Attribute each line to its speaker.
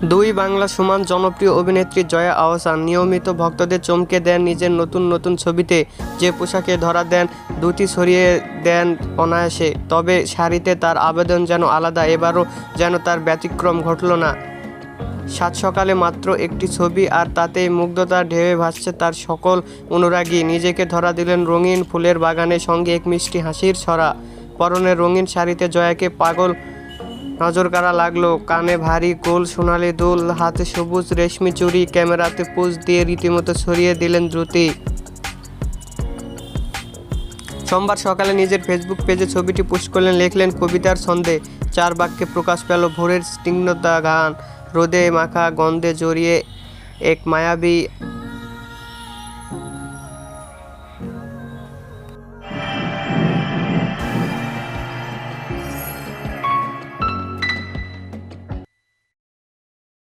Speaker 1: দুই বাংলা সমান জনপ্রিয় অভিনেত্রী জয়া আহসান নিয়মিত ভক্তদের চমকে দেন নিজের নতুন নতুন ছবিতে। যে পোশাকে ধরা দেন দুটি ছড়িয়ে দেন অনায়াসে, তবে শাড়িতে তার আবেদন যেন আলাদা, এবারও যেন তার ব্যতিক্রম ঘটল না। সাত সকালে মাত্র একটি ছবি আর তাতেই মুগ্ধতার ঢেউয়ে ভাসছে তার সকল অনুরাগী। নিজেকে ধরা দিলেন রঙিন ফুলের বাগানের সঙ্গে এক মিষ্টি হাসির ছড়া। পরনের রঙিন শাড়িতে জয়াকে পাগল নজর কাড়া লাগল। কানে ভারী গোল, সোনালি দুল, হাতে সবুজ রেশমি চুড়ি, ক্যামেরাতে পোজ দিয়ে রীতিমতো ছড়িয়ে দিলেন দ্রুতি। সোমবার সকালে নিজের ফেসবুক পেজে ছবিটি পোস্ট করলেন, লিখলেন কবিতার ছন্দে। চার বাক্যে প্রকাশ পেল ভোরের স্নিগ্ধতা গান। রোদে মাখা গন্ধে জড়িয়ে এক মায়াবী